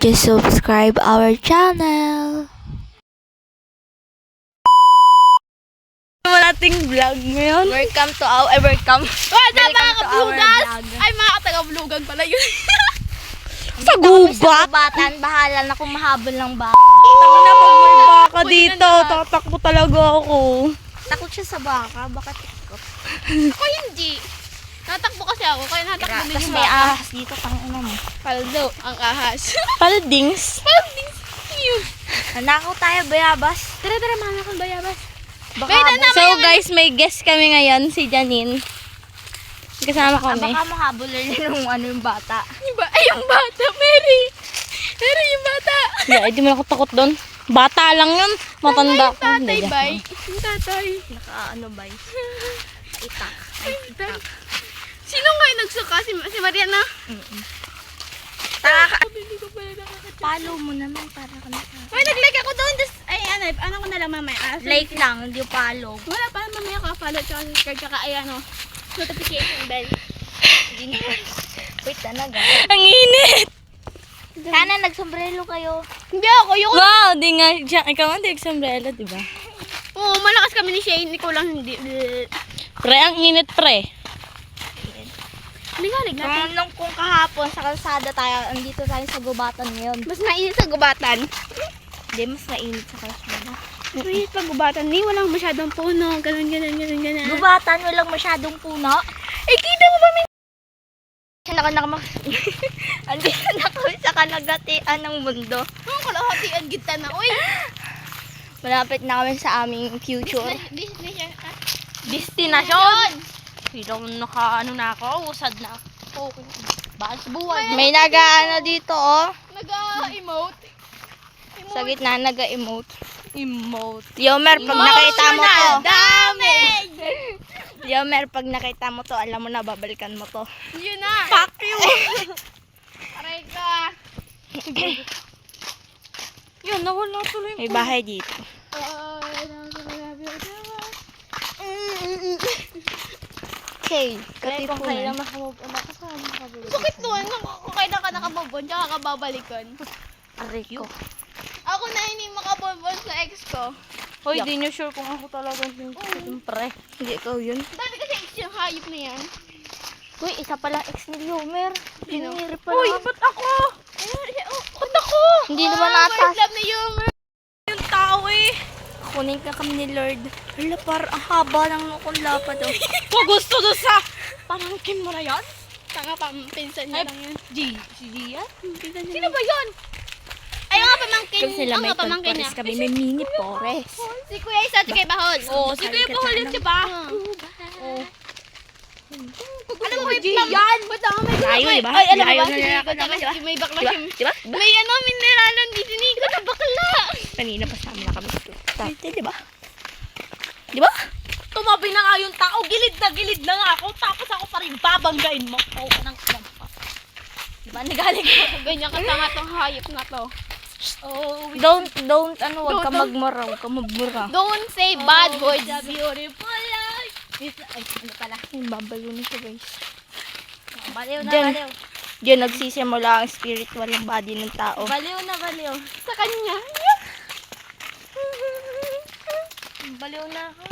just subscribe our channel. Wala ating vlog ngayon. Welcome to our eh, welcome. What's up mga kablugas? Ay mga taga-blugan pala yun. Sa gubat. Batan, bahala na kung mahabol ng baka. Tama na pag may baka dito, na. tatakbo talaga ako. Takot siya sa baka, baka tikot. Ako hindi. Natakbo kasi ako, kaya natakbo din Tapos yung may ahas dito, tang ina mo. Paldo, ang ahas. Paldings. Palding. Cute. Nanakaw tayo, bayabas. Tara, tara, kang bayabas. Baka, Wait, habol- So guys, may guest kami ngayon, si Janine. Kasama Ah, kami. baka mahabol na yung ano yung bata. Yung ba? Ay, yung bata, Mary. Mary, yung bata. Yeah, hindi mo ako takot doon. Bata lang yun. Matanda Yung ko. tatay, bay. Yung tatay. Naka ano ba? Itak. Ay, Itak. Sino nga yung nagsuka? Si, si Mariana? Taka. Nakakita. Follow mo naman para ka naka. Ay, nag-like ako doon. Just, ay, ano, ano ko na lang mamaya. Ah, so- Like lang, hindi yung follow. Wala pa, mamaya ka follow tsaka subscribe tsaka ay ano, notification bell. Hindi naman. Wait, talaga. Ang init! Sana nagsombrero kayo. Hindi ako, yung... Wow, di nga. siya- Ikaw nga, di umbrella, di ba? Oo, malakas kami ni Shane, ikaw lang hindi. Pre, ang init, pre. Ligalig natin. Kung, nung, kung kahapon sa kalsada tayo, andito tayo sa gubatan ngayon. Mas mainit sa gubatan. Hindi, mas mainit sa kalsada. Mainit pag gubatan, ni walang masyadong puno, ganun, ganun, ganun, ganun. Gubatan, walang masyadong puno. Eh, kita mo ba may... Naka, naka, andito na kami sa kalagatian ng mundo. Ang kalahatian kita na, uy! Malapit na kami sa aming future. Destination. ah. Pero naka, ano na ako, usad na. Bahal sa buhay. May nag-ano dito, oh. Nag-emote. Sa gitna, nag-emote. Emote. Yomer, pag nakita mo to. Dami! Yomer, pag nakita mo to, alam mo na, babalikan mo to. Yun na! Fuck you! Aray ka! Yun, nawala tuloy. May bahay dito. Okay, katipunan. Bakit doon? Kung kailan ka nakababon, tsaka ka babalikan. Aray ko. Ako na hindi makababon sa ex ko. Hoy, di nyo sure kung ako talaga yung yung pre. Hindi ikaw yun. Dami kasi ex yung hayop na yan. Uy, isa palang ex ni Yomer. Sino? Biniri pa Hoy, lang. ba't ako? Oh, Ba't ako? Hindi naman ah, natas. first love ni Yomer. Kunin ka kami ni Lord. Hala, par, ang haba ng nukong lapad oh. Kung gusto doon sa pamangkin mo na yan? Tanga pa, pinsan niya lang yun. G, si Gia? Pinsan niya Sino ba yun? Ay, nga pamangkin. Kasi sila may nga pamangkin niya. kami. May mini pores. Si Kuya Isa, si Kuya Bahol. Oo, si Kuya Bahol yun, di ba? Oo. Alam mo, may pam... Ba't ako may Tayo, di ba? Ay, alam mo Tayo ba? na Si nila Nico, naman, di ba? May bakla Diba? Diba? May ano, mineralan di si Nico na bakla. Kanina pa sa amin na kami. Dati, di ba? Di ba? Tumabi na nga yung tao, gilid na gilid na nga ako, tapos ako pa rin babanggain mo. Oo, nang kampa. Diba? Nagaling ko. Ganyan katanga tong hayop na to. Oh, Don't, don't, ano, wag ka Don't, magmura. Huwag ka magmura. Don't say bad words. beautiful life. Ay, ano pala? Babalo nito, guys. Baliw na Diyan. baliw. Diyan nagsisimula ang spiritual ng body ng tao. Baliw na baliw. Sa kanya. Baliw na ako.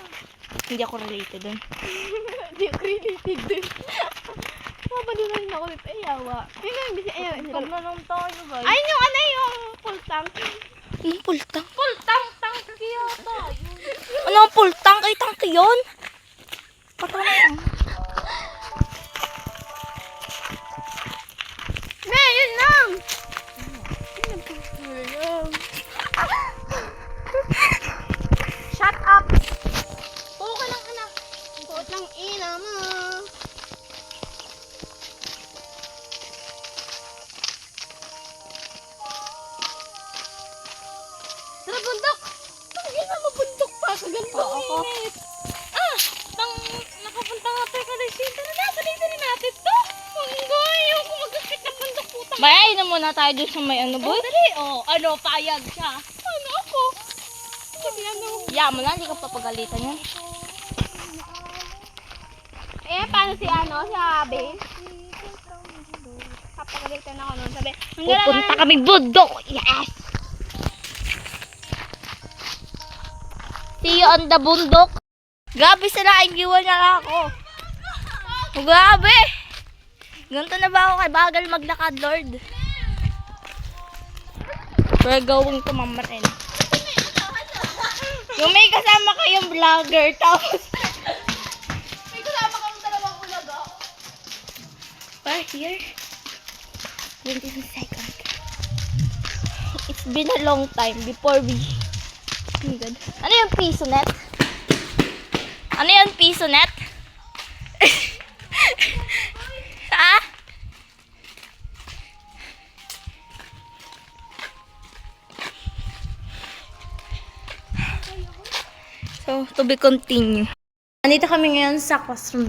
Hindi ako related dun. Hindi ako related dun. Mabalo na rin ako dito. Ay, yawa. Ay, nga, hindi si ayaw. Ikaw na lang tayo, guys. Ay, yung ano yung full tank. Anong pultang? full tank tank yata. Ano ang pultang? Ay, tangke yun? Patama. Bayay na muna tayo dun sa may ano, boy. Dali, oh, ano, payag siya. Ano ako? Sabi ano? Ya mo na, hindi ka papagalitan yan. Eh, paano si ano, si Abe? Kapagalit Balikan ako nun. Sabi, Pupunta kami bundok. Yes! See you on the bundok. Grabe sila, igiwan na ako. Oh, grabe! Ganito na ba ako kay bagal maglakad, Lord? We're going to Mama Ren. Yung may kasama kayong vlogger, tapos May kasama kang dalawang ulaga. we're here. 22 seconds. It's been a long time before we... Oh my God. Ano yung piso net? Ano yung piso net? So, to be continue. Nandito kami ngayon sa classroom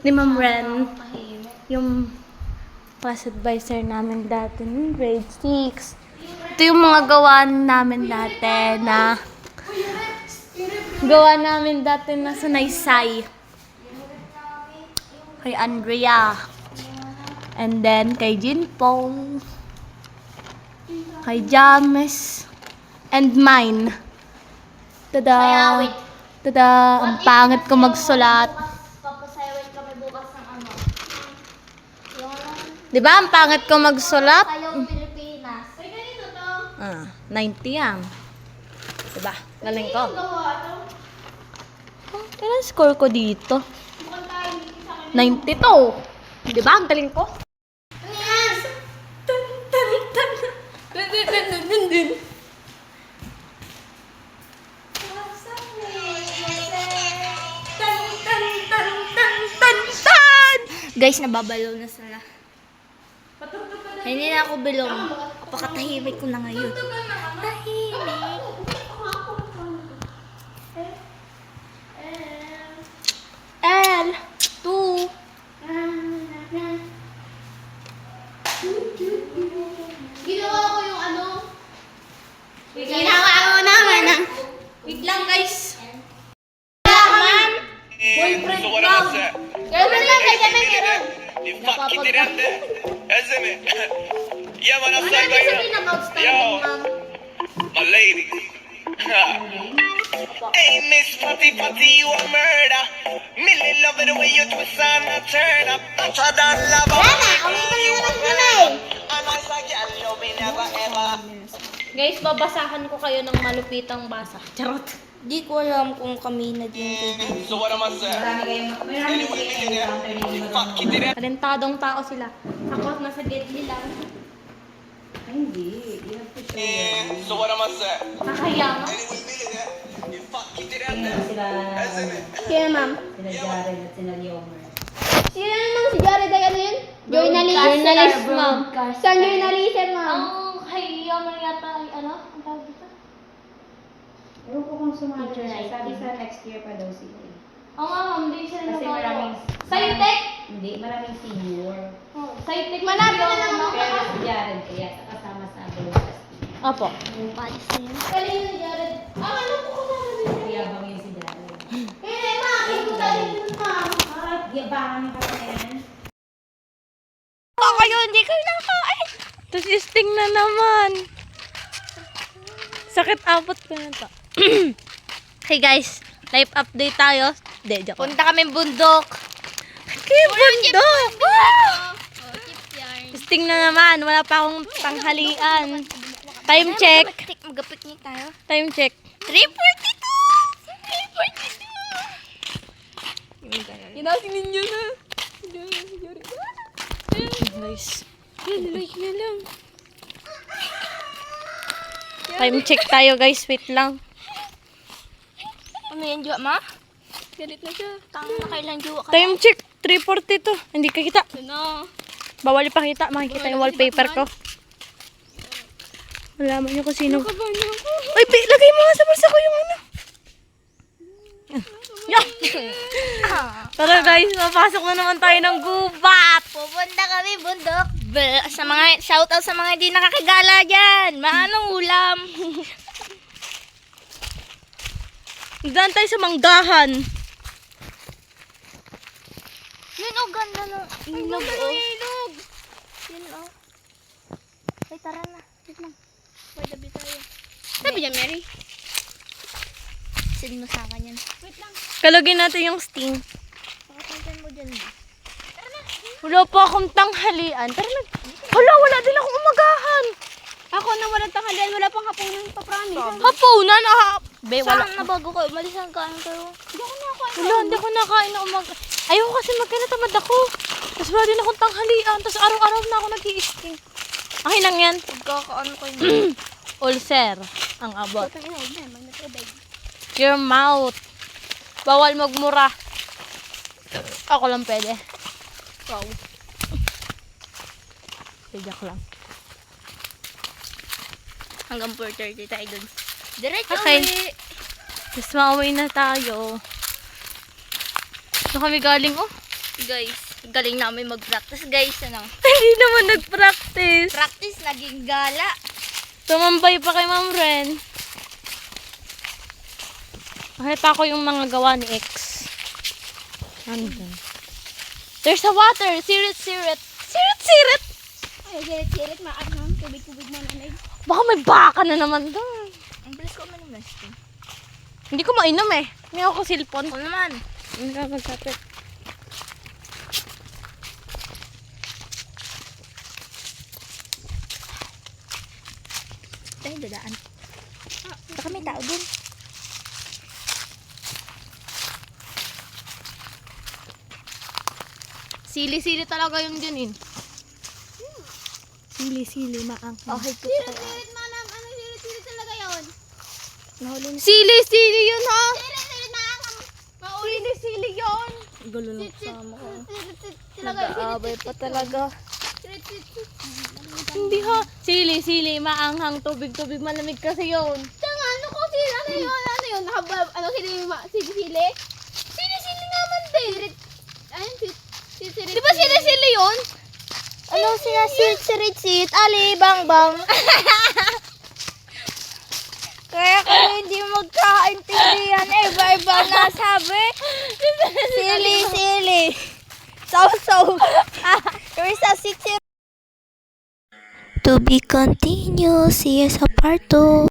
ni, Ma'am Ren. Yung class advisor namin dati ng grade 6. Ito yung mga gawa namin dati na gawa namin dati na sa Naysay. Kay Andrea. And then kay Paul. Kay James. And mine. Tada! Tada! Ang pangit ko magsulat. Papasayawin kami bukas ng ano. Di ba? Ang pangit ko magsulat. Sayong Pilipinas. Ah, 90 yan. Diba? Galing ko. Oh, Kailan score ko dito? 92. Diba? Ang galing ko. Dun, dun, dun. Dun, dun, dun, dun, dun, dun. Dun, Guys, nababalaw na sila. Hindi na ako bilong. Napakatahimik ko na ngayon. Tahimik. L. Two. Ginawa ko yung ano. Ginawa mo naman ah. Wait lang guys. So what am I saying? Kami meron. You fucking did that there. Isn't it? Yeah, man, I'm saying like that. Yo, my lady. hey, Miss Fatty Fatty, you a murder. Millie love it the way you twist and a turn up. Touch a down love. You a murder. And I say, girl, you be never ever. Guys, babasahan ko kayo ng malupitang basa. Charot. Di ko alam kung kami na din kayo. So what am I saying? You fucking did that. Talentadong tao sila. Ako, nasa deadly lang. So what am I saying? Nakayama. Anyway, millionaire. You fucking did that there. Isn't it? Kaya ma'am. Sina Jared at sina Leomer. Sino naman si Jared ay ano yun? Journalist. Journalist, ma'am. Saan journalism, ma'am? Ang hayama yata ay ano? Ang tawag dito? Ewan ko kung sumali siya. Sabi sa next year pa daw sila. eh. Oo nga, ma'am. Hindi sila Kasi nagbago. maraming... Scientech? Hindi, maraming senior. Oh, Scientech. Malapit na lang ako. Pero si Jared kaya kasama sa broadcast. Opo. Palis na yun. Kanino si Jared? Ah, ano po ko sabi? Yabang yun si Jared. Eh, ma'am. Ito tayo dun, ma'am. Ah, yabangan yung kasi yan. Pa kayo, hindi kayo nakain. Tapos sting na naman. Sakit abot ko na to. Hey guys, live update tayo. Hindi, joke. Punta kami bundok. Kaya bundok! Sting na naman. Wala pa akong tanghalian. Time check. Mag-picnic tayo. Time check. 3.42! Inasin ninyo na. Guys. Like na lang. Time check tayo guys. Wait lang. Ano yan, Jua, ma? Galit na siya. Tanga na kailan, Jua ka. Time check. 3.42. Hindi ka kita. Ano? Bawal ipakita. Makikita yung wallpaper ko. Malaman niyo kung sino. Ay, bi- lagay mo nga sa bulsa ko yung ano. Yeah. Tara guys, mapasok na naman tayo ng gubat. Pupunta kami bundok. Be, sa mga shoutout sa mga hindi nakakagala diyan. Maanong ulam? Daan tayo sa manggahan. Yun oh, ganda ng ilog oh. ilog. Yun oh. Okay, tara na. Wait lang. Gabi tayo. Sabi niya, Mary. Send mo sa akin yan. Wait lang. Kalagin natin yung sting. Pakapantan mo dyan. Wala pa akong tanghalian. Tara na. Hala, wala din akong umagahan. Ako na walang tanghalian, wala pang hapunan pa promise. Hapunan, ah. Be, wala. Saan na bago ko? Umalis ang kain kayo. Hindi ako nakain. Wala, hindi ako nakain na umaga. Ayoko kasi magkanatamad ako. Tapos wala din akong tanghalian. Tapos araw-araw na ako nag-i-sting. Akin lang yan. Pagkakaano ko yun. Ulcer ang abot. Your mouth. Bawal magmura. Ako lang pwede. Wow. Pidyak lang. Hanggang 4.30 tayo dun. Diretso Okay. uwi. Tapos mauwi na tayo. Saan kami galing, oh? Guys, galing namin mag-practice guys. Ano? Hindi naman nag-practice. Practice, naging gala. Tumambay pa kay Ma'am Ren. Nakita ko yung mga gawa ni X. Nandun. There's a water. Sirit, sirit. Sirit, sirit. Ay, sirit-sirit, maanong. Tubig-tubig mo nanay. Baka may baka na naman doon. Ang bilis ko man yung Hindi ko mainom eh. May ako silpon. Ako naman. Hindi ka magkapit. Tayo dadaan. Baka may tao dun. Sili-sili talaga yung dyan eh. Sili-sili, maang. Okay, ko Sirit-sirit, manam. Ano sirit-sirit talaga yun? Sili-sili yun ha! Sirit-sirit, maang. Sili-sili yun! Gulo ng talaga yun. Nag-aabay pa talaga. Hindi ha. Sili-sili, maanghang, tubig-tubig, malamig kasi yun. Tanga, ano ko sila? Ano yun? Ano yun? Ano sili-sili? Sili-sili nga man din. Sirit, ayun, sirit, sirit. Di ba sila-sila yun? Ano sila sit-sit-sit? Ali, bang bang. Kaya kung hindi magkakaintindihan, eh, iba-iba na sabi. Sili-sili. Saw-saw. Kami sa sit To be continued. See you sa part 2.